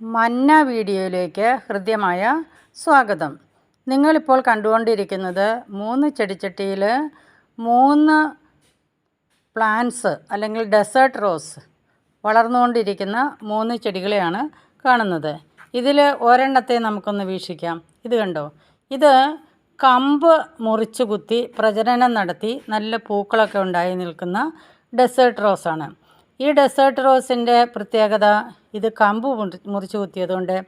മന്ന വീഡിയോയിലേക്ക് ഹൃദ്യമായ സ്വാഗതം. നിങ്ങളിപ്പോൾ കണ്ടുകൊണ്ടിരിക്കുന്നത് മൂന്ന് ചെടിച്ചട്ടിയിൽ മൂന്ന് പ്ലാന്റ്സ് അല്ലെങ്കിൽ ഡെസേർട്ട് റോസ് വളർന്നുകൊണ്ടിരിക്കുന്ന മൂന്ന് ചെടികളെയാണ് കാണുന്നത്. ഇതിൽ ഒരെണ്ണത്തെ നമുക്കൊന്ന് വീക്ഷിക്കാം. ഇത് കണ്ടോ? ഇത് കമ്പ് മുറിച്ച് കുത്തി പ്രജനനം നടത്തി നല്ല പൂക്കളൊക്കെ ഉണ്ടായി നിൽക്കുന്ന ഡെസേർട്ട് റോസാണ്. ഈ ഡെസേർട്ട് റോസിന്റെ പ്രത്യേകത ഇത് കമ്പ് മുറി- മുറിച്ച് കുത്തിയതുകൊണ്ട്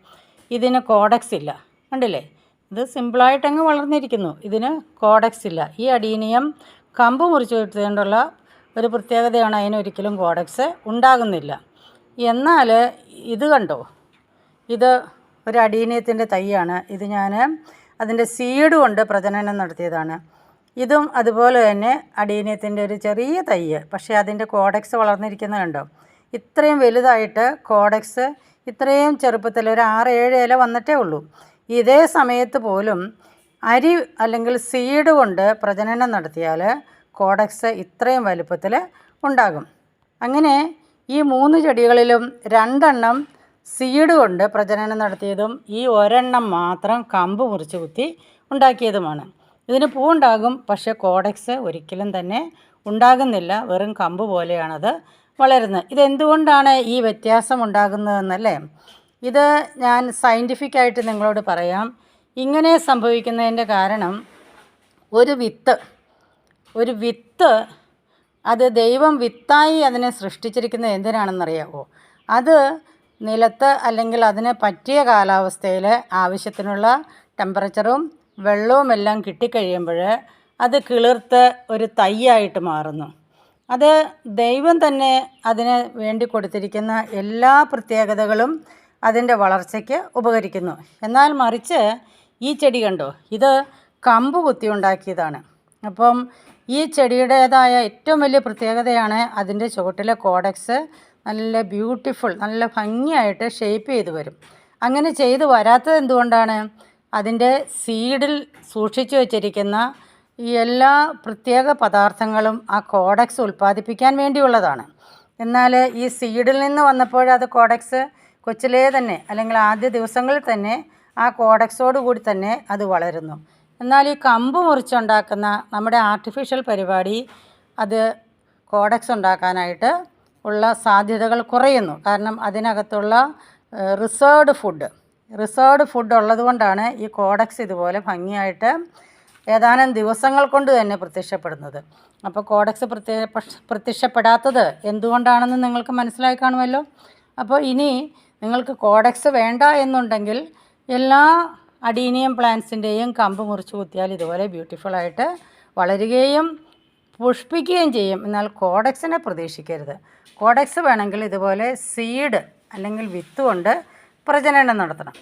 ഇതിന് കോഡക്സ് ഇല്ല. കണ്ടില്ലേ? ഇത് സിമ്പിളായിട്ട് അങ്ങ് വളർന്നിരിക്കുന്നു. ഇതിന് കോഡക്സ് ഇല്ല. ഈ അടീനിയം കമ്പ് മുറിച്ച് കുത്തിയതുകൊണ്ടുള്ള ഒരു പ്രത്യേകതയാണ് അതിനൊരിക്കലും കോഡക്സ് ഉണ്ടാകുന്നില്ല. എന്നാൽ ഇത് കണ്ടോ? ഇത് ഒരു അടീനിയത്തിന്റെ തൈയാണ്. ഇത് ഞാൻ അതിന്റെ സീഡ് കൊണ്ട് പ്രജനനം നടത്തിയതാണ്. ഇതും അതുപോലെ തന്നെ അടീനിയത്തിന്റെ ഒരു ചെറിയ തൈ പക്ഷേ അതിന്റെ കോഡക്സ് വളർന്നിരിക്കുന്നത് കണ്ടോ? ഇത്രയും വലുതായിട്ട് കോഡക്സ് ഇത്രയും ചെറുപ്പത്തിൽ ഒരു ആറ് ഏഴ് ഇല വന്നിട്ടേ ഉള്ളൂ. ഇതേ സമയത്ത് പോലും അരി അല്ലെങ്കിൽ സീഡ് കൊണ്ട് പ്രജനനം നടത്തിയാൽ കോഡക്സ് ഇത്രയും വലുപ്പത്തിൽ ഉണ്ടാകും. അങ്ങനെ ഈ മൂന്ന് ചെടികളിലും രണ്ടെണ്ണം സീഡ് കൊണ്ട് പ്രജനനം നടത്തിയതും ഈ ഒരെണ്ണം മാത്രം കമ്പ് മുറിച്ച് കുത്തി ഉണ്ടാക്കിയതുമാണ്. ഇതിന് പൂവുണ്ടാകും പക്ഷേ കോഡക്സ് ഒരിക്കലും തന്നെ ഉണ്ടാകുന്നില്ല. വെറും കമ്പ് പോലെയാണത്. വളരുന്നത് ഇതെന്തുകൊണ്ടാണ് ഈ വ്യത്യാസം ഉണ്ടാകുന്നതെന്നല്ലേ ഇത് ഞാൻ സയന്റിഫിക്കായിട്ട് നിങ്ങളോട് പറയാം. ഇങ്ങനെ സംഭവിക്കുന്നതിന്റെ കാരണം ഒരു വിത്ത് ഒരു വിത്ത് അത് ദൈവം വിത്തായി അതിനെ സൃഷ്ടിച്ചിരിക്കുന്നത് എന്തിനാണെന്നറിയാമോ അത് നിലത്ത് അല്ലെങ്കിൽ അതിന് പറ്റിയ കാലാവസ്ഥയിൽ ആവശ്യത്തിനുള്ള ടെമ്പറേച്ചറും വെള്ളവും എല്ലാം കിട്ടിക്കഴിയുമ്പോൾ അത് കിളിർത്ത് ഒരു തൈയായിട്ട് മാറുന്നു. അത് ദൈവം തന്നെ അതിന് വേണ്ടി കൊടുത്തിരിക്കുന്ന എല്ലാ പ്രത്യേകതകളും അതിന്റെ വളർച്ചയ്ക്ക് ഉപകരിക്കുന്നു. എന്നാൽ മറിച്ച് ഈ ചെടി കണ്ടോ? ഇത് കമ്പ് കുത്തി ഉണ്ടാക്കിയതാണ്. അപ്പം ഈ ചെടിയുടേതായ ഏറ്റവും വലിയ പ്രത്യേകതയാണ് അതിന്റെ ചുവട്ടിലെ കോഡക്സ് നല്ല ബ്യൂട്ടിഫുൾ നല്ല ഭംഗിയായിട്ട് ഷേപ്പ് ചെയ്ത് വരും. അങ്ങനെ ചെയ്ത് വരാത്തത് എന്തുകൊണ്ടാണ്? അതിന്റെ സീഡിൽ സൂക്ഷിച്ചു വച്ചിരിക്കുന്ന ഈ എല്ലാ പ്രത്യേക പദാർത്ഥങ്ങളും ആ കോഡക്സ് ഉൽപ്പാദിപ്പിക്കാൻ വേണ്ടിയുള്ളതാണ്. എന്നാൽ ഈ സീഡിൽ നിന്ന് വന്നപ്പോൾ അത് കോഡക്സ് കൊച്ചിലേ തന്നെ അല്ലെങ്കിൽ ആദ്യ ദിവസങ്ങളിൽ തന്നെ ആ കോഡക്സോട് കൂടി തന്നെ അത് വളരുന്നു. എന്നാൽ ഈ കമ്പ് മുറിച്ചുണ്ടാക്കുന്ന നമ്മുടെ ആർട്ടിഫിഷ്യൽ പരിപാടി അത് കോഡക്സ് ഉണ്ടാക്കാനായിട്ട് ഉള്ള സാധ്യതകൾ കുറയുന്നു. കാരണം അതിനകത്തുള്ള റിസേർവ്ഡ് ഫുഡ് റിസേർവ്ഡ് ഫുഡ് ഉള്ളതുകൊണ്ടാണ് ഈ കോഡക്സ് ഇതുപോലെ ഭംഗിയായിട്ട് ഏതാനും ദിവസങ്ങൾ കൊണ്ട് തന്നെ പ്രത്യക്ഷപ്പെടുന്നത്. അപ്പോൾ കോഡക്സ് പ്രത്യ പ്രത്യക്ഷപ്പെടാത്തത് എന്തുകൊണ്ടാണെന്ന് നിങ്ങൾക്ക് മനസ്സിലായി കാണുമല്ലോ? അപ്പോൾ ഇനി നിങ്ങൾക്ക് കോഡക്സ് വേണ്ട എന്നുണ്ടെങ്കിൽ എല്ലാ അഡീനിയം പ്ലാന്റ്സിന്റെയും കമ്പ് മുറിച്ച് കുത്തിയാൽ ഇതുപോലെ ബ്യൂട്ടിഫുള്ളായിട്ട് വളരുകയും പുഷ്പിക്കുകയും ചെയ്യും. എന്നാൽ കോഡക്സിനെ പ്രതീക്ഷിക്കരുത്. കോഡക്സ് വേണമെങ്കിൽ ഇതുപോലെ സീഡ് അല്ലെങ്കിൽ വിത്ത് കൊണ്ട് പ്രജനനം നടത്തണം.